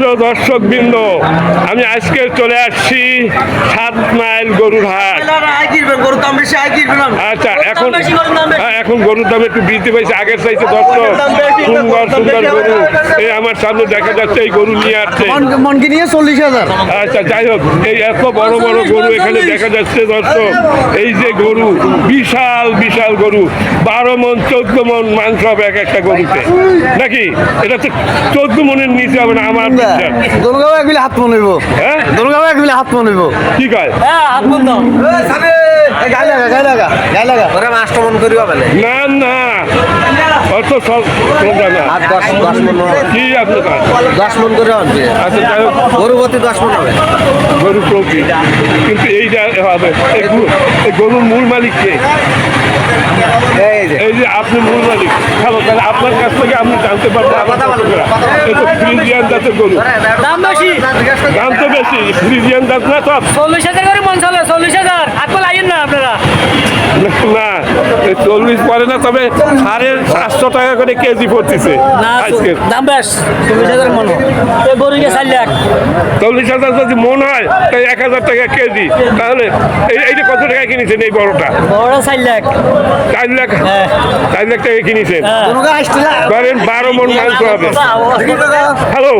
সুপ্রিয় দর্শক বৃন্দ আমি আজকে চলে আসছি সাত মাইল গরুর হাট। আচ্ছা এখন হ্যাঁ, এখন গরুর দাম একটু বৃদ্ধি পাইছে আগের চাইছে দর্শক সুন্দর সুন্দর গরু। এই আমার সামনে দেখা যাচ্ছে এই গরু নিয়ে আসছে। মনকে নিয়ে চল্লিশ হাজার। আচ্ছা যাই হোক এই এত বড় বড় গরু এখানে দেখা যাচ্ছে দর্শক। এই যে গরু বিশাল বিশাল গরু। বারো মন চোদ্দ মন মাংস হবে এক একটা গরুতে। নাকি? এটা তো চোদ্দ মনের নিচে হবে না আমার দোলগাঁও একবিলে হাত মন হইব। হ্যাঁ? দোলগাঁও একবিলে হাত মন হইব। কি কয়? গায়ে লাগা গায়ে লাগা গায়ে লাগা। ওরা মাস্টার মন করিবা বেলে না না। আর দশ দশ মন কি আপনার দশ মন করে আনবে আচ্ছা যাই হোক। গরুবতী দশ মন হবে। গরু প্রকৃতি কিন্তু এই যা হবে এই গরুর মূল মালিক কে? এই যে। আপনি মূল মালিক। ভালো তাহলে আপনার কাছ থেকে আপনি জানতে পারবেন জাতের গরু। দাম বেশি। দাম তো বেশি ফ্রিজিয়ান জাত না তো? চল্লিশ হাজার করে মন চলে চল্লিশ হাজার। না আপনারা। না চল্লিশ পরে না তবে সাড়ে সাতশো টাকা করে কেজি পড়তেছে না আজকে। দাম বেশ চল্লিশ হাজার মন। এই চার লাখ। চল্লিশ হাজার যদি মন হয় তাই এক হাজার টাকা কেজি। তাহলে এইটা কত টাকা কিনেছেন এই বড়টা? বড় চার লাখ। চার লাখ? হ্যাঁ। চার লাখ টাকা কিনেছেন? হ্যাঁ। ধরেন বারো মন মাংস হবে। হ্যালো?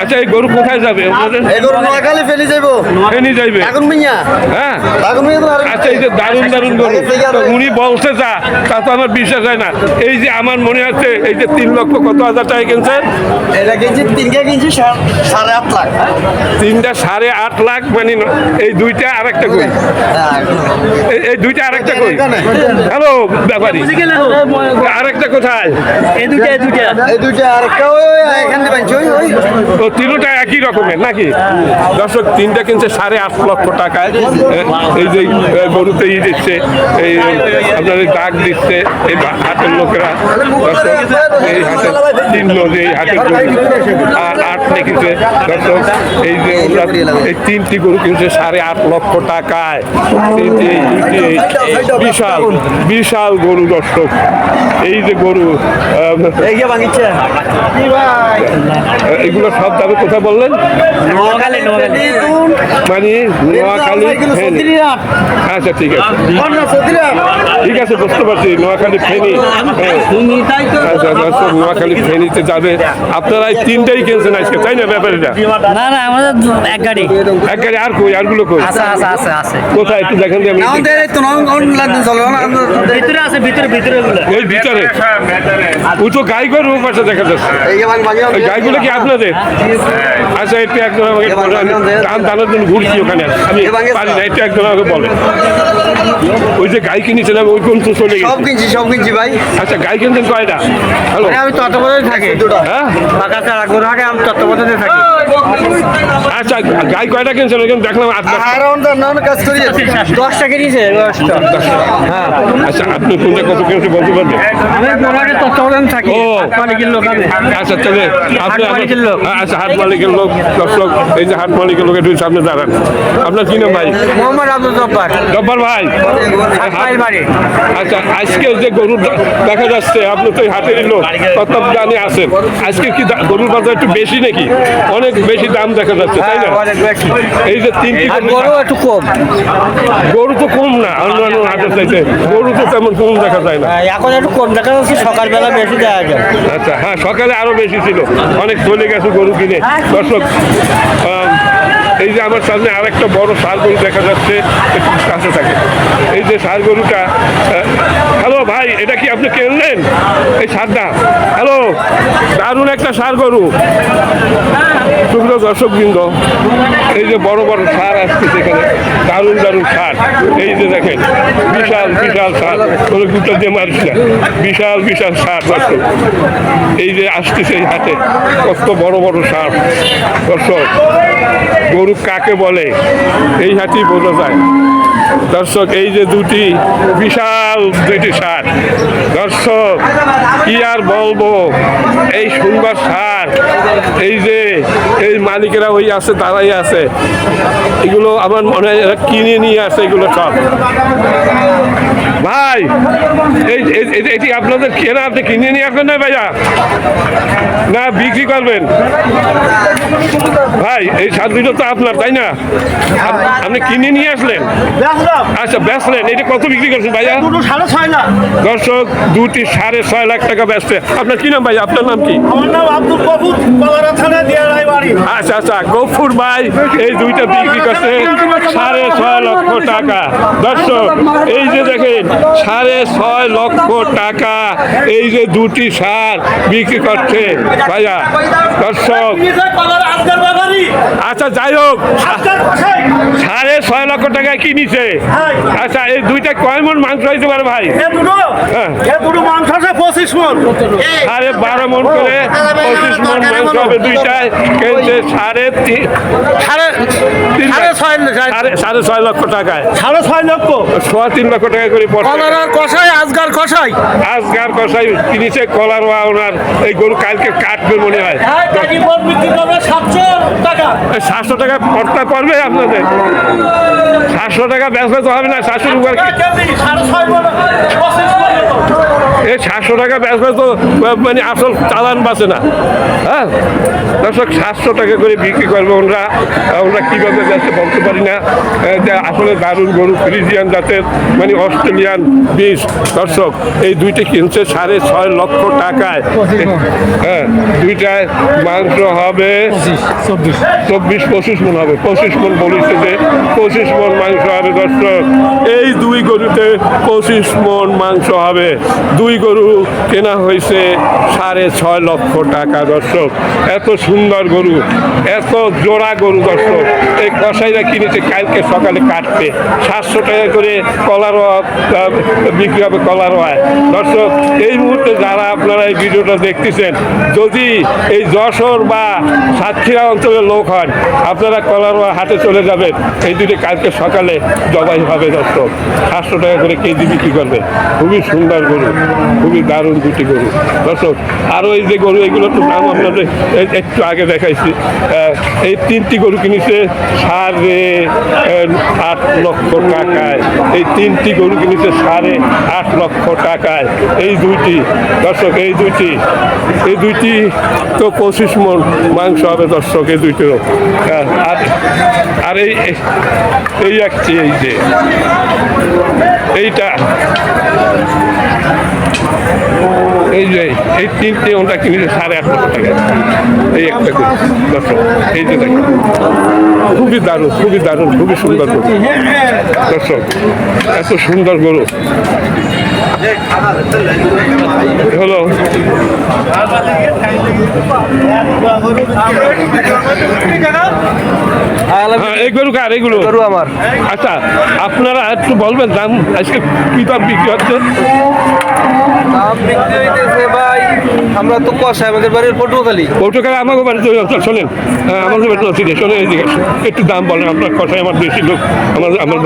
আচ্ছা এই গরু কোথায় যাবে? নোয়াখালী ফেলি যাইব? ফেনি যাইবে। আগুন মিয়া? হ্যাঁ। আচ্ছা এই যে দারুণ দারুণ গরু। উনি বলছে যা তা তো আমার বিশ্বাস হয় না। এই যে আমার মনে হচ্ছে এই যে তিন লক্ষ কত হাজার টাকা কিনছেন এটা কিনছি সাড়ে আট লাখ। তিনটা সাড়ে আট লাখ মানে এই দুইটা আর একটা কই এই- এই দুইটা আর একটা কই? হ্যালো ব্যাপারী। আরেকটা কোথায়? এই দুটা এই দুটা এই দুইটা আর একটা তিনটা একই রকমের নাকি? দর্শক তিনটা কিনছে সাড়ে আট লক্ষ টাকায়। এই যে গরুতে ই দিচ্ছে এই আপনার দাগ দিচ্ছে এই হাটের লোকেরা এই হাতে কিনলো যে এই হাটের আর আট কিনছে এই যে ওরা এই তিনটি গরু কিনছে সাড়ে আট লক্ষ টাকায়। বিশাল বিশাল গরু দর্শক। এই যে গরু এগুলো সব দামে কোথায় বললেন? নোয়াখালী নোয়াখালী। মানে নোয়াখালী আচ্ছা ঠিক আছে। ঠিক আছে বুঝতে পারছি নোয়াখালী ফেনী। হ্যাঁ। আচ্ছা আচ্ছা নোয়াখালী ফেনীতে যাবে। আপনারা এই তিনটাই কিনছেন আজকে তাই না ব্যাপারীরা? না না আমাদের এক গাড়ি। এক গাড়ি আর কই আরগুলো কই? আছে আছে আছে আছে। কোথায়? একটু দেখেন যে আমি আমাদের তো নন অনলাইন চলে না ভিতরে আছে ভিতরে ভিতরে গুলো ওই ভিতরে? ওই তো গাই পাশে দেখা যাচ্ছে। এই গাইগুলো কি আপনাদের? আচ্ছা একটু আমাকে জন্য ঘুরছি ওখানে। আমি পারি না একটু আমাকে বলে ওই যে গাই কিনেছিলাম ওই কোন তো চলে সব কিনছি সব কিনছি ভাই। আচ্ছা গাই কিনছেন কয়টা? হ্যালো? আমি তত্ত্বাবধানে থাকি। দুটো হ্যাঁ হাটে আমি তত্ত্বাবধানে থাকি। আচ্ছা গাই কয়টা কিনছেন? ওইখানে দেখলাম দশটা কিনেছে হ্যাঁ। আচ্ছা আপনি কোনটা কত কিনছে বলতে পারবেন? আমি গরু থাকি মালিকের লোক আচ্ছা তাহলে আপনি মালিকের লোক। আচ্ছা হাট মালিকের লোক দর্শক এই যে হাট মালিকের লোক একটু সামনে দাঁড়ান। আপনার কি নাম ভাই? মোহাম্মদ আব্দুল জব্বার। জব্বার ভাই। আচ্ছা আজকে যে গরু দেখা যাচ্ছে আপনি তো হাটেরই লোক তত্ত্বাবধানে আছেন। আজকে কি গরুর বাজার একটু বেশি নাকি? অনেক বেশি দাম দেখা যাচ্ছে তাই না? এই যে তিনটি গরু- একটু কম। গরু তো কম না অন্যান্য হাটের চাইতে। গরু তো তেমন কম দেখা যায় না। হ্যাঁ, এখন একটু কম দেখা যাচ্ছে সকালবেলা বেশি দেখা যায়। আচ্ছা হ্যাঁ সকালে আরও বেশি ছিল। অনেক চলে গেছে গরু কিনে। দর্শক এই যে আমার সামনে আরেকটা বড় সার গরু দেখা যাচ্ছে কাছে থাকে। এই যে সার গরুটা হ্যালো ভাই, এটা কি আপনি কিনলেন? এই সারটা। হ্যালো, দারুণ একটা সার গরু। দর্শক বৃন্দ এই যে বড় বড় সার আসছে এখানে, দারুণ দারুণ সার। এই যে দেখেন, বিশাল বিশাল সার। কোনো গুটা দিয়ে মারিস না। বিশাল বিশাল সার দর্শক এই যে আসতেছে এই হাতে কত বড় বড় সার। দর্শক, গরু কাকে বলে? এই হাতেই বোঝা যায়। দর্শক, এই যে দুটি বিশাল দুইটি সার। দর্শক, কি আর বলব? এই সুন্দর সার, এই যে এই মালিকেরা ওই আছে, তারাই আছে। এগুলো আমার মনে হয় কিনে নিয়ে আসে, এগুলো সব। ভাই, এই এটি আপনাদের কেনা, আপনি কিনে নিয়ে আসবেন না ভাইয়া? না, বিক্রি করবেন। ভাই, এই সাত দুটো তো আপনার, তাই না? আপনি কিনে নিয়ে আসলেন? আচ্ছা বেচলেন এটা কত বিক্রি করছেন ভাইয়া? সাড়ে ছয় লাখ। দর্শক দুটি সাড়ে ছয় লাখ টাকা বেচছে আপনার কি নাম ভাই? আপনার নাম কি? আমার নাম আব্দুল কপুর কলারা থানা দিয়া রায় বাড়ি। আচ্ছা আচ্ছা গফুর ভাই এই দুইটা বিক্রি করছে সাড়ে ছয় লক্ষ টাকা। দর্শক এই যে দেখেন সাড়ে ছয় লক্ষ টাকা এই যে দুটি সার বিক্রি করছে ভাইয়া। দর্শক। আচ্ছা যাই হোক। সাড়ে ছয় লক্ষ টাকায় কিনিছে। আচ্ছা এই দুইটা কয় মন মাংস হইতে পারে ভাই? হ্যাঁ। সাড়ে বারো মন করে পঁচিশ মন মাংস হবে দুইটায় কিনছে সাড়ে তিন সাড়ে ছয় ছয় লক্ষ টাকায়। সাড়ে ছয় লক্ষ। সোয়া তিন লক্ষ টাকা করে কলারার কষাই আজগার কষাই। আজগার কষাই কিনেছে কলার ওনার এই গরু কালকে কাটবে মনে হয় সাতশো টাকা। পড়তে পারবে আপনাদের? সাতশো টাকা বেচলে তো হবে না সাতশো মন এই সাতশো টাকা বেচলে তো মানে আসল চালান বাঁচে না। হ্যাঁ? দর্শক সাতশো টাকা করে বিক্রি করবে ওনারা। ওনারা কীভাবে বেচতে বলতে পারি না। আসলে দারুণ গরু ফ্রিজিয়ান জাতের মানে অস্ট্রেলিয়ান বীজ। দর্শক এই দুইটা কিনছে সাড়ে ছয় লক্ষ টাকায়। হ্যাঁ দুইটায় মাংস হবে চব্বিশ। পঁচিশ মন হবে। পঁচিশ মন বলেছে যে পঁচিশ মন মাংস হবে দর্শক এই দুই গরুতে পঁচিশ মন মাংস হবে। দুই গরু কেনা হয়েছে সাড়ে ছয় লক্ষ টাকা দর্শক। এত সুন্দর গরু এত জোড়া গরু দর্শক। এই কষাইরা কিনেছে কালকে সকালে কাটবে সাতশো টাকা করে কলার বিক্রি হবে কলার হয় দর্শক। এই মুহূর্তে যারা আপনারা এই ভিডিওটা দেখতেছেন যদি এই যশোর বা সাতক্ষীরা অঞ্চলের লোক হন, আপনারা কলারোয়া হাটে চলে যাবেন। এই দুটি কালকে সকালে জবাই হবে দর্শক সাতশো টাকা করে কেজি বিক্রি করবে। খুবই সুন্দর গরু, খুবই দারুণ দুটি গরু। দর্শক আরও এই যে গরু এগুলো তো নাম আপনাদের একটু আগে দেখাইছি। এই তিনটি গরু কিনেছে সাড়ে আট লক্ষ টাকায়। এই তিনটি গরু কিনেছে সাড়ে আট লক্ষ টাকায়। এই দুইটি দর্শক এই দুইটি এই দুইটি তো পঁচিশ মন মাংস হবে দর্শক এই দুইটিও হ্যাঁ, আর আর এই এই একটি এই যে। এইটা। এই যে এই তিনটে ওটা কিনেছে সাড়ে আট লক্ষ টাকা। এই একটা গরু দর্শক এই যে দেখেন। খুবই দারুণ খুবই দারুণ খুবই সুন্দর গরু। দর্শক এত সুন্দর গরু। হলো এই গরু কার এগুলো। গরু আমার। আচ্ছা আপনারা একটু বলবেন দাম আজকে কি দাম বিক্রি হচ্ছে? দাম বিক্রি হইতেছে ভাই আমরা তো কষাই আমাদের বাড়ির পটুয়াখালী পৌটকালে আমাকে বাড়িতে শোনেন। আমাকে বাড়িতে শোনেন এদিকে একটু দাম বলেন আপনার কথায় আমার বেশি লোক আমার আমার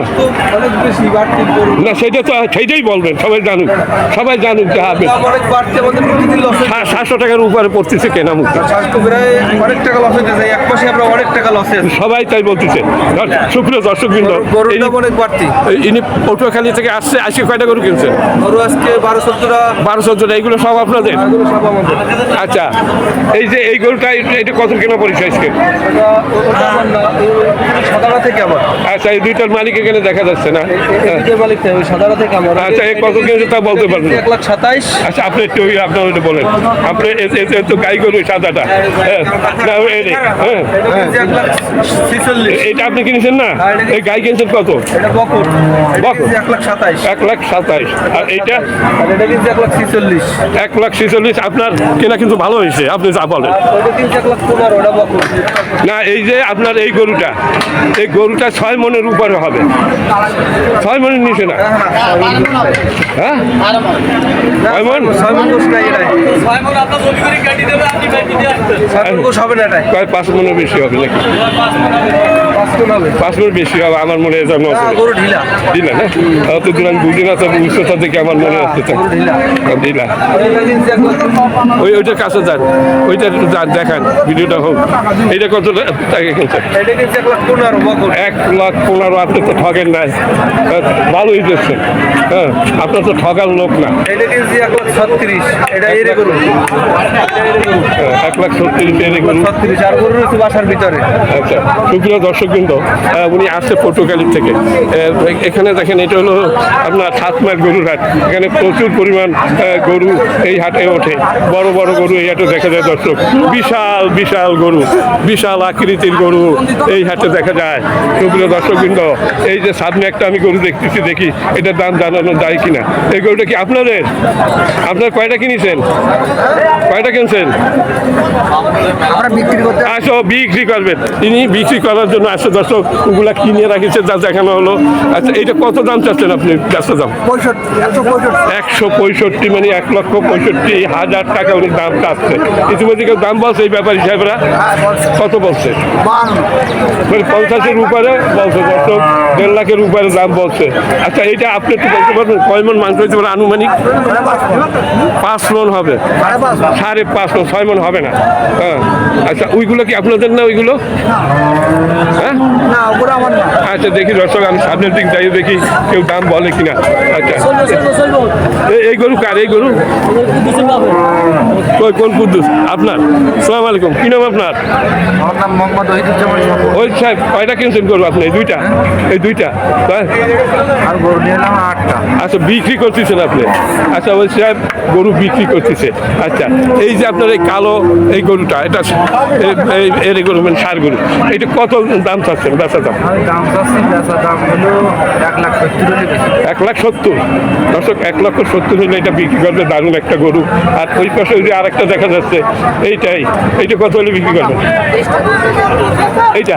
না সেটা তো সেইটাই বলবেন সবাই জানুক সবাই জানুক যে হবে। সাতশো টাকার উপরে পড়তেছে কেনা মুখ অনেক টাকা লস হইতেছে এক মাসে আমরা অনেক টাকা লসে সবাই তাই বলতেছে। শুক্র দর্শক বৃন্দ অনেক বাড়তি। ইনি পটুয়াখালী থেকে আসছে আজকে কয়টা গরু কিনছেন? গরু আজকে বারো চোদ্দটা বারো চোদ্দটা এইগুলো সব আপনাদের? আমাদের। আচ্ছা এই যে এই গরুটা এটা- কত কেনা পরিচয় আজকে? সাদারা থেকে আমার। আচ্ছা এই দুইটার মালিক এখানে দেখা যাচ্ছে না? হ্যাঁ। মালিক থেকে সাদারা থেকে আমার। আচ্ছা এই কত কিনছে তা বলতে পারবেন? এক লাখ সাতাইশ। আচ্ছা আপনি একটু আপনার বলেন। আপনি তো গাই গরু সাদাটা। হ্যাঁ। না, এই রে, হ্যাঁ এটা আপনি কিনেছেন না? এই গাই কিনছেন কত? এক লাখ সাতাইশ। আর এইটা? এক লাখ ছিচল্লিশ। আপনার কেনা কিন্তু ভালো হয়েছে আপনি যা বলেন। না এই যে আপনার এই গরুটা এই গরুটা ছয় মনের উপরে হবে। ছয় মনের নিচে না? হ্যাঁ ছয় মন। ছয় মন? পাঁচ মনে বেশি হবে নাকি? বেশি হবে আমার মনে হয় যেন ঢিলা। না? অত দূর আমি বুঝি না তবে উচ্চতা দেখে আমার মনে হচ্ছে তো। ঢিলা। দিলা এটা কিনছি এক লাখ ওই ওইটার কাছে যান। ওইটা যান দেখান ভিডিওটা হোক। এইটা কত টাকা কিনছে? এক লাখ পনেরো আপনি তো ঠগেন নাই। হ্যাঁ, ভালোই দিচ্ছেন হ্যাঁ আপনার তো ঠগার লোক না। এক লাখ ছত্রিশ এরে হ্যাঁ, বাসার ভিতরে আচ্ছা সুপ্রিয় দর্শক কিন্তু উনি আসছে পটুয়াখালী থেকে। এখানে দেখেন, এটা হলো আপনার সাত মাইল গরুর হাট। এখানে প্রচুর পরিমাণ গরু এই হাটে ওঠে। বড় বড় গরু এই হাটে দেখা যায়, দর্শক। বিশাল বিশাল গরু, বিশাল আকৃতির গরু এই হাটে দেখা যায়। সুপ্রিয় দর্শক কিন্তু এই যে সামনে একটা আমি গরু দেখতেছি, দেখি এটার দাম জানানো যায় কিনা। এই গরুটা কি আপনাদের? আপনার কয়টা কিনেছেন? কয়টা কিনছেন? আমরা বিক্রি করতে আসো। বিক্রি করবেন তিনি বিক্রি করার জন্য আসছে দর্শক ওগুলা কিনে রাখিছে যা দেখানো হলো। আচ্ছা এটা কত দাম চাচ্ছেন আপনি? ব্যস্ত দাম। একশো পঁয়ষট্টি মানে এক লক্ষ পঁয়ষট্টি হাজার টাকা উনি দাম চাচ্ছে। ইতিমধ্যে কেউ দাম বলছে এই ব্যাপার হিসাবেরা কত বলছে? মানে পঞ্চাশের উপরে বলছে দর্শক দেড় লাখের উপরে দাম বলছে। আচ্ছা এটা আপনি একটু বলতে পারবেন? কয় মন মাংস হইতে পারে আনুমানিক? পাঁচ মন। হবে। সাড়ে পাঁচ সাড়ে পাঁচ মন ছয় মন হবে না। হ্যাঁ। আচ্ছা ওইগুলো কি আপনাদের না ওইগুলো? হ্যাঁ? না ওগুলো আমার না। আচ্ছা দেখি দর্শক আমি সামনের দিক যাই দেখি কেউ দাম বলে কিনা। আচ্ছা। এই- গরু কার এই গরু? কই কোন কুদ্দুস? আপনার? সালাম আলাইকুম। কি নাম আপনার? আমার নাম মোহাম্মদ ওই সাহেব কয়টা কিনছেন গরু আপনি? এই দুইটা? এই দুইটা? হ্যাঁ? আর গরু নিয়ে আটটা। আচ্ছা বিক্রি করতেছেন আপনি? আচ্ছা ওই সাহেব গরু বিক্রি করতেছে। আচ্ছা এই যে আপনার এই কালো এই গরুটা এটা এই- এর গরু মানে সার গরু এটা কত দাম চাচ্ছেন? বেচা দাম? দাম চাচ্ছি বেচা দাম হলো এক লাখ সত্তর। এক লাখ সত্তর দর্শক এক লক্ষ সত্তর হলে এটা বিক্রি করবে দারুণ একটা গরু। আর ওই পাশে ওই যে আরেকটা দেখা যাচ্ছে এইটাই। এইটা কত হলে বিক্রি করবে? এইটা।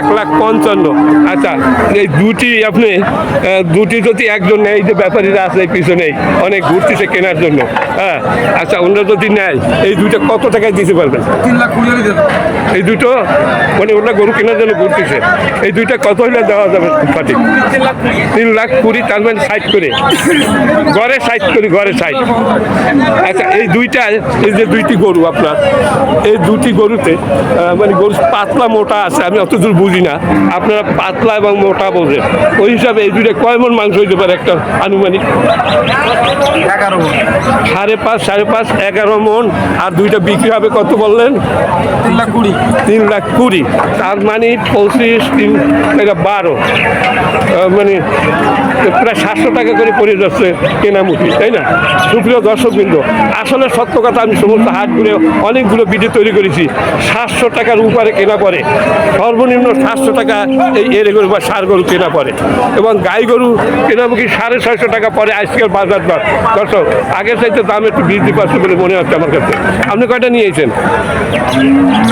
এক লাখ পঞ্চান্ন। আচ্ছা এই দুটি আপনি দুটি যদি একজন নেয় এই যে ব্যাপারীরা আছে এই পিছনে অনেক ঘুরতেছে কেনার জন্য। হ্যাঁ আচ্ছা ওনারা যদি নেয় এই দুইটা কত টাকায় দিতে পারবেন? তিন লাখ কুড়ি এই দুটো মানে ওরা গরু কেনার জন্য ঘুরতেছে। এই দুইটা কত হলে দেওয়া যাবে সঠিক তিন লাখ কুড়ি তার মানে সাইড করে। ঘরে সাইড করি ঘরে সাইড আচ্ছা এই দুইটা এই যে দুইটি গরু আপনার এই দুটি গরুতে মানে গরু পাতলা মোটা আছে আমি অত দূর বুঝি না। আপনারা পাতলা এবং মোটা বোঝেন। ওই হিসাবে এই দুইটা কয় মন মাংস হইতে পারে একটা আনুমানিক? এগারো সাড়ে পাঁচ সাড়ে পাঁচ এগারো মন। আর দুইটা বিক্রি হবে কত বললেন? তিন লাখ কুড়ি। তিন লাখ কুড়ি। তার মানে পঁচিশ তিন এটা বারো। মানে প্রায় সাতশো টাকা করে পড়ে যাচ্ছে কেনামুখী তাই না? সুপ্রিয় দর্শক বিন্দু আসলে সত্য কথা, আমি সমস্ত হাট ঘুরে অনেকগুলো ভিডিও তৈরি করেছি। সাতশো টাকার উপরে কেনা পড়ে। সর্বনিম্ন সাতশো টাকা এই এরে গরু বা সার গরু কেনা পড়ে। এবং গাই গরু কেনামুখী সাড়ে ছয়শো টাকা পরে আজকের বাজার দর। দর্শক, আগের চাইতে দাম একটু বৃদ্ধি পাচ্ছে বলে মনে হচ্ছে আমার কাছে। আপনি কয়টা নিয়েছেন?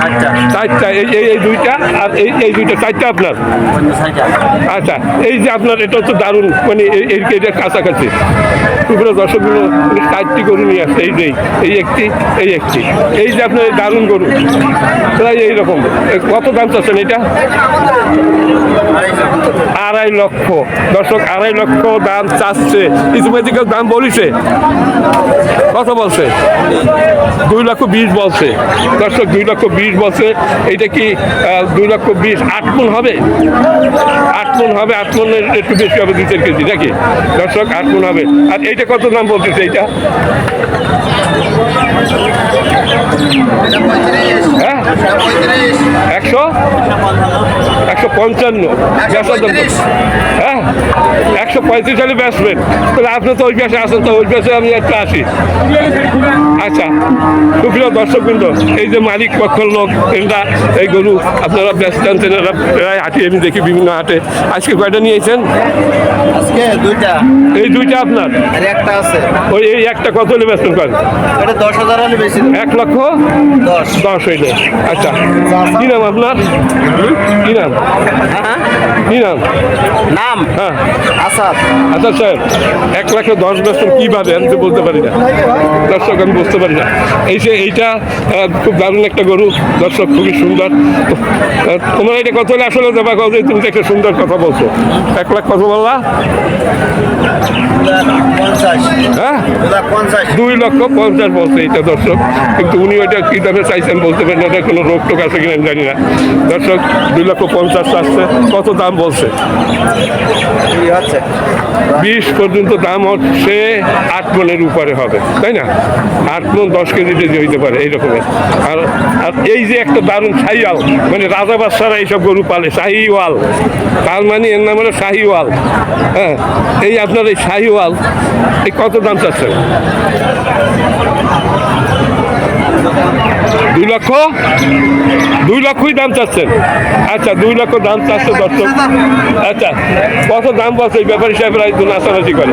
আচ্ছা। চারটা, এই এই এই দুইটা আর এই এই দুইটা, চারটা আপনার? আচ্ছা এই যে আপনার, এটা তো দারুণ মানে এই- এটা কাছাকাছি। টুকরো দর্শকগুলো চারটি গরু নিয়ে আসছে, এই যে, এই একটি এই একটি। এই যে আপনার দারুণ গরু, প্রায় এইরকম কত দাম চাচ্ছেন এটা? আড়াই লক্ষ। দর্শক, আড়াই লক্ষ দাম চাচ্ছে। ইতিমধ্যে দাম বলিছে। কত বলছে? দুই লক্ষ বিশ বলছে। দর্শক, দুই লক্ষ বিশ বলছে। এইটা কি দুই লক্ষ বিশ আট মন হবে? আট মন হবে, আট মনের একটু বেশি হবে, দুই চার কেজি, নাকি? দর্শক, আট মন হবে। আর এইটা কত দাম বলতেছে এইটা? হ্যাঁ? একশো? একশো পঞ্চান্ন? হ্যাঁ? একশো পঁয়ত্রিশ হলে বেচবেন তাহলে আপনি তো ওই পেশে আসেন তো ওই পেশে আমি একটা আসি আচ্ছা। সুপ্রিয় দর্শক বৃন্দ এই যে মালিক পক্ষের লোক এটা এই গরু আপনারা ব্যস্ত আনছেন এরা প্রায় হাঁটি আমি দেখি বিভিন্ন হাটে। আজকে কয়টা নিয়েছেন আজকে দুইটা। এই দুইটা আপনার? একটা আছে। ওই এই একটা কত হলে ব্যস্ত করেন এটা দশ হাজার হলে বেশি এক লক্ষ? দশ। দশ হইলে। আচ্ছা। কি নাম আপনার? কি নাম? হ্যাঁ কি নাম? নাম? হ্যাঁ। আসাদ। আচ্ছা স্যার এক লাখে দশ বছর কীভাবে আমি তো বলতে পারি না। দর্শক আমি বুঝতে পারি না। এই যে এইটা খুব দারুণ একটা গরু দর্শক খুবই সুন্দর। তোমার এটা কত হলে আসলে দেবা কত তুমি তো একটা সুন্দর কথা বলছো। এক লাখ কত বললা? হ্যাঁ? দুই লক্ষ পঞ্চাশ বলছে এটা দর্শক। কিন্তু উনি ওইটা কী দামে চাইছেন বলতে পারেন ওটা কোনো রোগ টোক আছে কিনা আমি জানি না। দর্শক দুই লক্ষ পঞ্চাশ আসছে। কত দাম? বলছে। বিশ পর্যন্ত দাম হচ্ছে আট মনের উপরে হবে তাই না? আট মন দশ কেজিতে যে হইতে পারে এইরকমের। আর আর এই যে একটা দারুণ শাহিওয়াল মানে রাজা বাচ্চারা এইসব গরু পালে শাহিওয়াল। তার মানে এর নাম হলো শাহিওয়াল। হ্যাঁ এই আপনার এই শাহিওয়াল এই কত দাম চাচ্ছেন? দুই লক্ষ? দুই লক্ষই দাম চাচ্ছেন। আচ্ছা দুই লক্ষ দাম চাচ্ছে দর্শক। আচ্ছা কত দাম বলছে? এই ব্যাপারী সাহেবরা একটু নাচানাচি করে।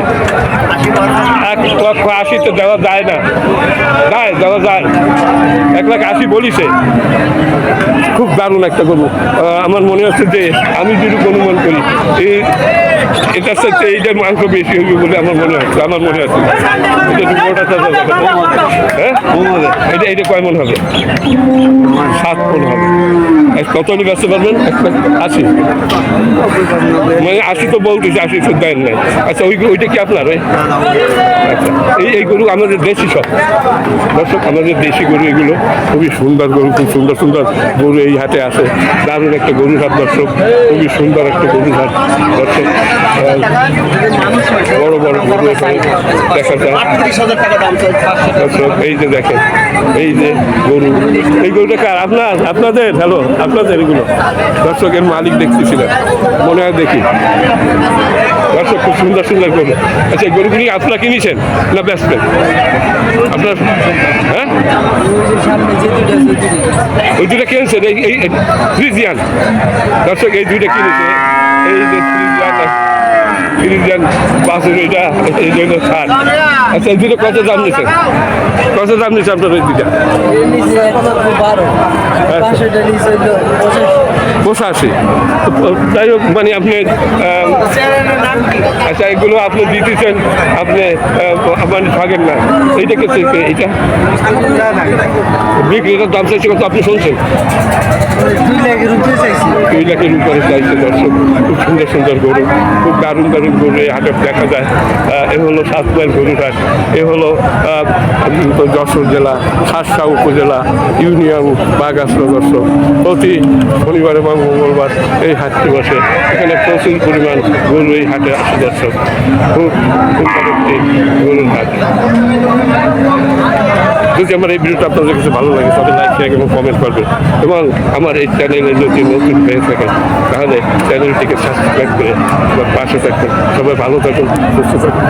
এক লক্ষ আশিতে দেওয়া যায় না। যায়, দেওয়া যায়। এক লাখ আশি বলিছে। খুব দারুণ একটা গরু। আমার মনে হচ্ছে যে আমি যদি অনুমান করি, এই এটার সাথে এইটার মাংস বেশি হইবে বলে আমার মনে হচ্ছে আমার মনে হচ্ছে এটা। হ্যাঁ? এটা এটা কয় মন হবে? সাত মন হবে। কত হলে বেচতে পারবেন? আশি। মানে আশি তো বলতেছি, আশি তো দেন নাই। আচ্ছা ওই ওইটা কি আপনার? এই এই গরু আমাদের দেশি সব। দর্শক, আমাদের দেশি গরু এগুলো খুবই সুন্দর গরু, খুব সুন্দর সুন্দর গরু এই হাটে আসে দারুণ একটা গরুর হাট, দর্শক। খুবই সুন্দর একটা গরুর হাট, দর্শক। বড় বড় গরু এখানে দেখা যায় দর্শক, এই যে দেখেন, এই যে গরু। এই গরুটা কার? আপনার, আপনাদের? হ্যালো আপনাদের এগুলো। দর্শকের মালিক দেখতেছিলেন। মনে হয় দেখি। দর্শক খুব সুন্দর সুন্দর গরু। আচ্ছা গরুগুলি আপনারা কিনেছেন না বেচবেন? আপনার হ্যাঁ? ওই দুটা কিনেছেন এই এই ফ্রিজিয়ান। দর্শক, এই দুইটা কিনেছে এই ফ্রিজিয়ান ফ্রিজিয়ান বাসুর এটা এই জন্য ছাড়। আচ্ছা এই দুটো কত দাম নিচ্ছেন কত দাম নিচ্ছে আপনার ওই দুটা পঁচাশি যাই হোক মানে আপনি আচ্ছা এগুলো আপনি দিতেছেন, আপনি মানে থাকেন না। এইটা কে এইটা? বিক্রিটার দাম চাইছে কত? আপনি শুনছেন? দুই লাখের উপরে চাইছি দর্শক। খুব সুন্দর সুন্দর গরু। খুব দারুণ দারুণ গরু এই হাটে দেখা যায়। এ হলো সাত মাইল গরুর হাট। এ হলো যশোর জেলা সাতসা উপজেলা, ইউনিয়ন বাগাসরা দর্শক প্রতি শনিবার এবং মঙ্গলবার এই হাটটি বসে। এখানে প্রচুর পরিমাণ গরু এই হাটে আসে দর্শক খুব একটি গরুর হাট। যদি আমার এই ভিডিওটা আপনাদের কাছে ভালো লাগে তবে লাইক শেয়ার এবং কমেন্ট করবেন। এবং আমার এই চ্যানেলে যদি নতুন হয়ে থাকেন, তাহলে চ্যানেলটিকে সাবস্ক্রাইব করে পাশে থাকবেন। সবাই ভালো থাকুন, সুস্থ থাকুন।